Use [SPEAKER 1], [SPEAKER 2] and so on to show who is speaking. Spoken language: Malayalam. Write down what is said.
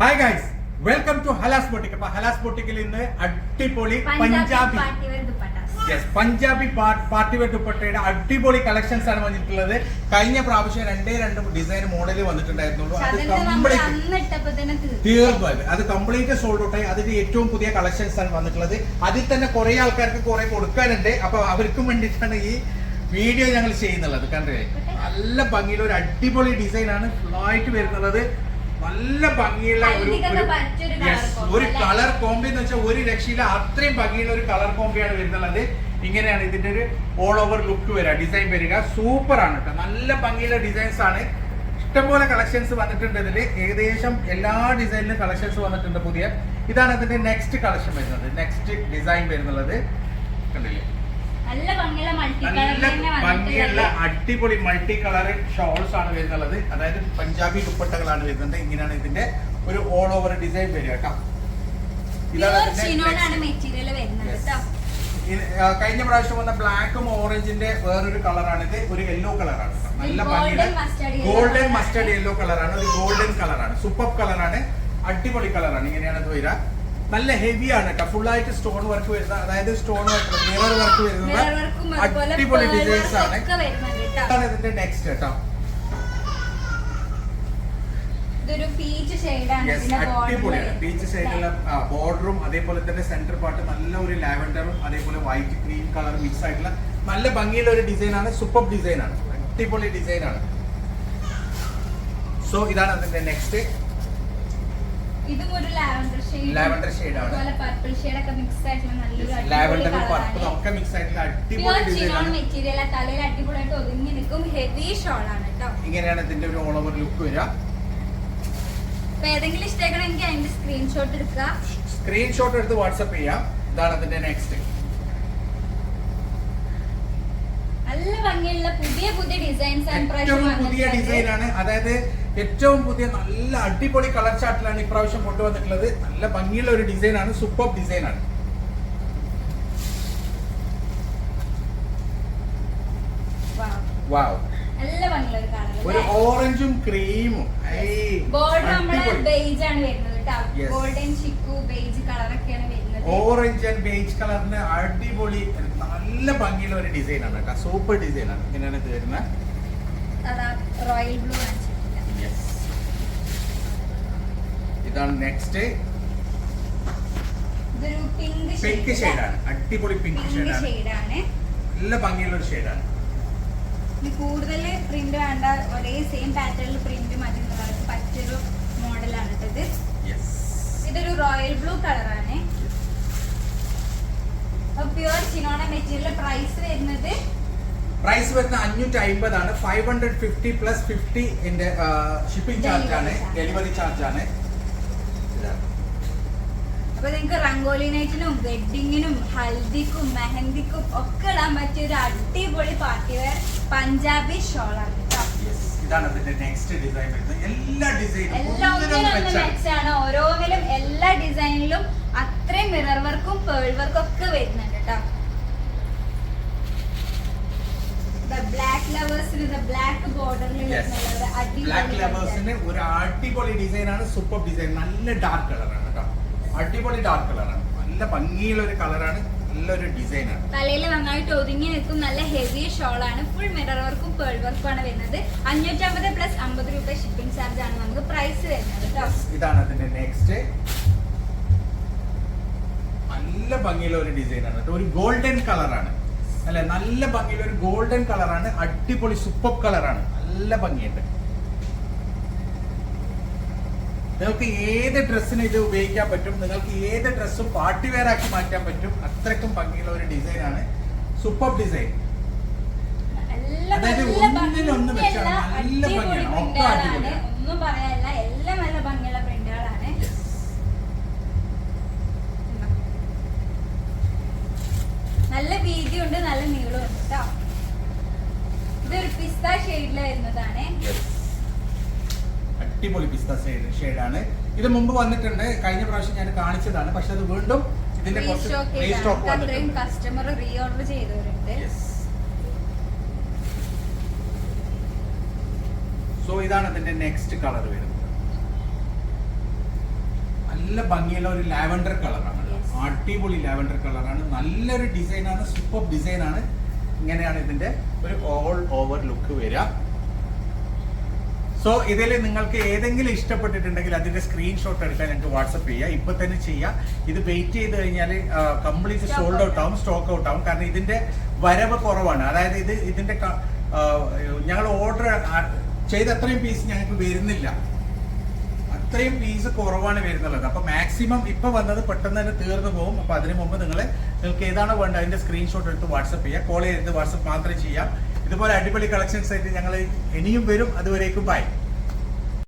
[SPEAKER 1] Hi guys welcome to Halas boutique അപ്പൊ ഹലാസ് ബോട്ടിക്കിൽ ഇന്ന് അടിപൊളി Punjabi yes Punjabi party wear ദുപ്പട്ടയുടെ അടിപൊളി കളക്ഷൻസ് ആണ് വന്നിട്ടുള്ളത്. കഴിഞ്ഞ പ്രാവശ്യം രണ്ടേ രണ്ട് ഡിസൈൻ മോഡൽ വന്നിട്ടുണ്ടായിരുന്നുള്ളൂ. അത് കംപ്ലീറ്റ്
[SPEAKER 2] തീർന്നു
[SPEAKER 1] അത് അത് കംപ്ലീറ്റ് സോൾഡ് ഔട്ട് ആയി. അതിന്റെ ഏറ്റവും പുതിയ കളക്ഷൻസ് ആണ് വന്നിട്ടുള്ളത്. അതിൽ തന്നെ കുറെ ആൾക്കാർക്ക് കുറെ കൊടുക്കാനുണ്ട്. അപ്പൊ അവർക്കും വേണ്ടിയിട്ടാണ് ഈ വീഡിയോ ഞങ്ങൾ ചെയ്യുന്നുള്ളത്. കണ്ടേ? നല്ല ഭംഗിയിൽ ഒരു അടിപൊളി ഡിസൈൻ ആണ് ആയിട്ട് വരുന്നുള്ളത് നല്ല ഭംഗിയുള്ള ഒരു ഒരു-? കളർ കോമ്പി എന്ന് വെച്ചാൽ ഒരു രക്ഷയില്ല അത്രയും ഭംഗിയുള്ള ഒരു കളർ കോമ്പിയാണ് വരുന്നുള്ളത്. ഇങ്ങനെയാണ് ഇതിന്റെ ഒരു ഓൾ ഓവർ ലുക്ക് വരിക ഡിസൈൻ വരിക. സൂപ്പർ ആണ് കേട്ടോ നല്ല ഭംഗിയുള്ള ഡിസൈൻസ് ആണ്. ഇഷ്ടംപോലെ കളക്ഷൻസ് വന്നിട്ടുണ്ട് ഇതിൽ ഏകദേശം എല്ലാ ഡിസൈനിലും കളക്ഷൻസ് വന്നിട്ടുണ്ട് പുതിയ. ഇതാണ് ഇതിന്റെ നെക്സ്റ്റ് കളക്ഷൻ വരുന്നത്. നെക്സ്റ്റ് ഡിസൈൻ വരുന്നുള്ളത്. കണ്ടില്ലേ?
[SPEAKER 2] നല്ല ഭംഗിയുള്ള
[SPEAKER 1] അടിപൊളി മൾട്ടി കളർ ഷോൾസ് ആണ് വരുന്നുള്ളത്. അതായത് പഞ്ചാബി ദുപ്പട്ടകളാണ് വരുന്നത്. ഇങ്ങനെയാണ് ഇതിന്റെ ഒരു ഓൾ ഓവർ ഡിസൈൻ വരിക കേട്ടോ. കഴിഞ്ഞ പ്രാവശ്യം വന്ന ബ്ലാക്കും ഓറഞ്ചിന്റെ വേറൊരു കളറാണ് ഇത്. ഒരു യെല്ലോ കളറാണ് നല്ല
[SPEAKER 2] yellow
[SPEAKER 1] ഗോൾഡൻ
[SPEAKER 2] ആണ്.
[SPEAKER 1] യെല്ലോ കളറാണ് ഒരു ഗോൾഡൻ കളറാണ് സൂപ്പർ കളറാണ് അടിപൊളി കളറാണ് ഇങ്ങനെയാണ് ഇത് വരിക. നല്ല ഹെവിയാണ് കേട്ടോ. ഫുൾ ആയിട്ട് സ്റ്റോൺ വർക്ക് വരുന്ന അതായത് സ്റ്റോൺ വർക്ക് മിറർ വർക്ക് വരുന്ന അടിപൊളി ഡിസൈൻസ് ആണ്. ഇതാണ് ഇതിന്റെ നെക്സ്റ്റ് കേട്ടോ. അടിപൊളിയാണ്. ബീച്ച് സൈഡിലുള്ള ബോർഡറും അതേപോലെ തന്നെ സെന്റർ പാർട്ട് നല്ല ഒരു ലാവൻഡറും അതേപോലെ വൈറ്റ് ഗ്രീൻ കളർ മിക്സ് ആയിട്ടുള്ള നല്ല ഭംഗിയുള്ള ഒരു ഡിസൈൻ ആണ്. സൂപ്പർ ഡിസൈൻ ആണ്. അടിപൊളി ഡിസൈൻ ആണ്. സോ ഇതാണ് അതിന്റെ നെക്സ്റ്റ്
[SPEAKER 2] ഇതും ഒരു ലാവൻഡർ ഷെയ്ഡ്
[SPEAKER 1] Lavender shade ആണ്.
[SPEAKER 2] അതുപോലെ പർപ്പിൾ ഷെയ്ഡ് ഒക്കെ മിക്സ് ആയിട്ടുള്ള നല്ലൊരു അടിപൊളി
[SPEAKER 1] ലാവൻഡറും പർപ്പിളും ഒക്കെ മിക്സ് ആയിട്ടുള്ള അടിപൊളി ഡിസൈൻ ആണ്.
[SPEAKER 2] മെറ്റീരിയൽ തലയിൽ അടിപൊളിയായിട്ട് ഒതുങ്ങി നിൽക്കും. ഹെവി ഷോൾ ആണ് കേട്ടോ
[SPEAKER 1] ഇങ്ങനെയാണ് ഇതിന്റെ ഒരു ഓൾ ഓവർ ലുക്ക് വരിക.
[SPEAKER 2] അപ്പൊ ഏതെങ്കിലും ഇഷ്ടമാക്കണമെങ്കിൽ അതിന്റെ സ്ക്രീൻഷോട്ട് എടുക്കുക.
[SPEAKER 1] സ്ക്രീൻഷോട്ട് എടുത്ത് വാട്സപ്പ് ചെയ്യാം. ഇതാണ് അതിന്റെ നെക്സ്റ്റ്
[SPEAKER 2] നല്ല ഭംഗിയുള്ള പുതിയ പുതിയ ഡിസൈൻസ്
[SPEAKER 1] ഏറ്റവും പുതിയ ഡിസൈൻ ആണ്. അതായത് ഏറ്റവും പുതിയ നല്ല അടിപൊളി കളർ ചാർട്ടിലാണ് ഇപ്രാവശ്യം കൊണ്ടുവന്നിട്ടുള്ളത്. നല്ല ഭംഗിയുള്ള ഒരു ഡിസൈൻ ആണ് സൂപ്പർ ഡിസൈൻ ആണ്. വാവ്
[SPEAKER 2] ഒരു
[SPEAKER 1] ഓറഞ്ചും ക്രീമും
[SPEAKER 2] ആണ്
[SPEAKER 1] ഓറഞ്ച് ആൻഡ് ബേജ് കളറിന് അടിപൊളി നല്ല ഭംഗിയുള്ള ഒരു ഡിസൈൻ ആണ് കേട്ടോ സൂപ്പർ ഡിസൈൻ ആണ്. ഇങ്ങനെയാണ് ഇത് വരുന്നത്
[SPEAKER 2] റോയൽ ബ്ലൂ കാണിച്ചിട്ടില്ല
[SPEAKER 1] ഇതാണ് നെക്സ്റ്റ്
[SPEAKER 2] പിങ്ക്
[SPEAKER 1] ഷെയ്ഡാണ് അടിപൊളി പിങ്ക് ഷെയ്ഡാണ് നല്ല ഭംഗിയുള്ള ഒരു ഷെയ്ഡാണ്
[SPEAKER 2] കൂടുതൽ പ്രിന്റ് വേണ്ട ഒരേ സെയിം പാറ്റേണിൽ പ്രിന്റ് മതി എന്നുള്ളവർക്ക് പറ്റിയൊരു മോഡലാണ് ഇത്. ഇതൊരു റോയൽ ബ്ലൂ കളറാണ് പ്യുവർ ചിനോണ മെറ്റീരിയൽ പ്രൈസ് വരുന്നത്
[SPEAKER 1] പ്രൈസ് വരുന്ന അഞ്ഞൂറ്റി അമ്പതാണ് five hundred fifty plus fifty ഇന്റെ ഷിപ്പിംഗ് ചാർജ് ആണ്. ഡെലിവറി ചാർജ്
[SPEAKER 2] അപ്പൊ നിങ്ങൾക്ക് റംഗോലി നൈറ്റിനും വെഡിങ്ങിനും ഹൽദിക്കും മെഹന്തിക്കും ഒക്കെ ഇടാൻ പറ്റിയ ഒരു അടിപൊളി പാർട്ടി വെയർ പഞ്ചാബി ഷോളാണ്.
[SPEAKER 1] ഇതാണ് അതിന്റെ നെക്സ്റ്റ് ഡിസൈൻ വരുന്നത്. എല്ലാ ഡിസൈനും
[SPEAKER 2] ഓരോന്നിലും എല്ലാ ഡിസൈനിലും അത്രയും മിറർ വർക്കും പേൾ വർക്കും ഒക്കെ വരുന്നുണ്ട് കേട്ടോ. ബ്ലാക്ക് ലവേഴ്സിന് ബ്ലാക്ക് ബോർഡറിൽ
[SPEAKER 1] ബ്ലാക്ക് ലെബേഴ്സിന് ഒരു അടിപൊളി ഡിസൈൻ ആണ് സൂപ്പർ ഡിസൈൻ നല്ല ഡാർക്ക് കളറാണ് കേട്ടോ. അടിപൊളി ഡാർക്ക് കളറാണ് നല്ല ഭംഗിയുള്ള ഒരു കളറാണ് നല്ലൊരു ഡിസൈൻ ആണ്.
[SPEAKER 2] തലയിൽ നന്നായിട്ട് ഒതുങ്ങി നിൽക്കും നല്ല ഹെവി ഷോൾ ആണ്. ഫുൾ മിറർ വർക്കും പേൾ വർക്കും ആണ് വരുന്നത്. അഞ്ഞൂറ്റമ്പത് പ്ലസ് അമ്പത് രൂപ ഷിപ്പിംഗ് ചാർജ് ആണ് നമുക്ക് പ്രൈസ് വരുന്നത് കേട്ടോ.
[SPEAKER 1] ഇതാണ് അതിന്റെ നെക്സ്റ്റ് നല്ല ഭംഗിയുള്ള ഒരു ഡിസൈൻ ആണ്. കേട്ടോ. ഒരു ഗോൾഡൻ കളറാണ് അല്ലെ? നല്ല ഭംഗിയുള്ള ഒരു ഗോൾഡൻ കളറാണ് അടിപൊളി സൂപ്പർ കളറാണ് നല്ല ഭംഗിയുണ്ട്. നിങ്ങൾക്ക് ഏത് ഡ്രസ്സിന് ഇത് ഉപയോഗിക്കാൻ പറ്റും നിങ്ങൾക്ക് ഏത് ഡ്രസ്സും പാർട്ടി വെയർ ആക്കി മാറ്റാൻ പറ്റും അത്രക്കും ഭംഗിയുള്ള ഒരു ഡിസൈൻ ആണ്. സൂപ്പർ ഡിസൈൻ അതായത് ഒന്നിനൊന്ന് വെച്ചാണ് നല്ല ഭംഗിയാണ്. ഒക്കെ അടിപൊളിയാണ്.
[SPEAKER 2] ഒന്നും പറയാനില്ല. എല്ലാം നല്ല ഭംഗിയുള്ള പ്രിന്റുകളാണ് നല്ല വീതിയുണ്ട് നല്ല നീളമുണ്ട് കേട്ടോ ഇതൊരു പിസ്ത ഷെയ്ഡിൽ വരുന്നതാണ്
[SPEAKER 1] അടിപൊളി പിസ്ത ഷെയ്ഡാണ് ഇത് മുമ്പ് വന്നിട്ടുണ്ട്. കഴിഞ്ഞ പ്രാവശ്യം ഞാൻ കാണിച്ചതാണ്. പക്ഷെ അത് വീണ്ടും ഇതിന്റെ
[SPEAKER 2] കസ്റ്റമർ റീഓർഡർ ചെയ്തവരുണ്ട്.
[SPEAKER 1] സോ ഇതാണ് ഇതിന്റെ നെക്സ്റ്റ് കളർ വരുന്നത്. നല്ല ഭംഗിയുള്ള ഒരു ലാവൻഡർ കളറാണ്. അടിപൊളി ലാവൻഡർ കളറാണ് നല്ലൊരു ഡിസൈനാണ് സൂപ്പർ ഡിസൈനാണ് ഇങ്ങനെയാണ് ഇതിന്റെ ഒരു ഓൾ ഓവർ ലുക്ക് വരിക. സോ ഇതിൽ നിങ്ങൾക്ക് ഏതെങ്കിലും ഇഷ്ടപ്പെട്ടിട്ടുണ്ടെങ്കിൽ അതിന്റെ സ്ക്രീൻഷോട്ട് എടുക്കാൻ ഞങ്ങൾക്ക് വാട്സപ്പ് ചെയ്യുക ഇപ്പൊ തന്നെ ചെയ്യാം. ഇത് വെയിറ്റ് ചെയ്ത് കഴിഞ്ഞാൽ കംപ്ലീറ്റ് സോൾഡ് ഔട്ട് ആവും സ്റ്റോക്ക് ഔട്ട് ആവും. കാരണം ഇതിന്റെ വരവ് കുറവാണ്. അതായത് ഇത് ഇതിന്റെ ഞങ്ങൾ ഓർഡർ ചെയ്ത അത്രയും പീസ് ഞങ്ങൾക്ക് വരുന്നില്ല. അത്രയും പീസ് കുറവാണ് വരുന്നുള്ളത്. അപ്പൊ മാക്സിമം ഇപ്പൊ വന്നത് പെട്ടെന്ന് തന്നെ തീർന്നു പോകും. അപ്പൊ അതിനു മുമ്പ് നിങ്ങൾ നിങ്ങൾക്ക് ഏതാണ് വേണ്ടത് അതിന്റെ സ്ക്രീൻഷോട്ട് എടുത്ത് വാട്സപ്പ് ചെയ്യുക കോൾ ചെയ്ത് വാട്സപ്പ് മാത്രം ചെയ്യാം. ഇതുപോലെ അടിപൊളി കളക്ഷൻസ് ആയിട്ട് ഞങ്ങൾ ഇനിയും വരും. അതുവരേക്കും ബൈ